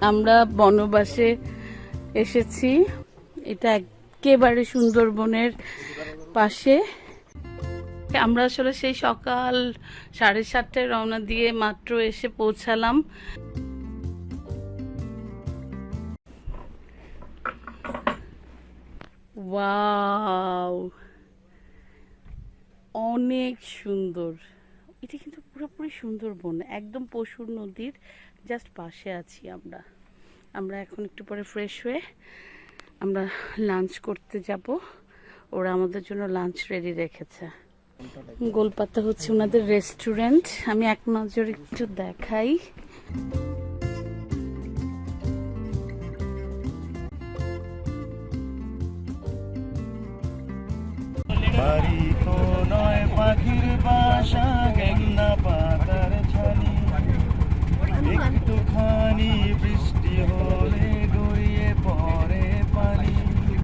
আমরা বনবাসে এসেছি। এটা একেবারে সুন্দরবনের পাশে। আমরা আসলে সেই সকাল সাড়ে সাতটায় রওনা দিয়ে মাত্র এসে পৌঁছালাম। ওয়াও! অনেক সুন্দর। এটা কিন্তু পুরোপুরি সুন্দরবন একদম পশুর নদীর জাস্ট পাশে আছি আমরা। আমরা এখন একটু পরে ফ্রেশ হয়ে আমরা লাঞ্চ করতে যাব। ওরা আমাদের জন্য লাঞ্চ রেডি রেখেছে। গোলপাতা হচ্ছে ওনাদের রেস্টুরেন্ট আমি এক নজর একটু দেখাই। বাড়ি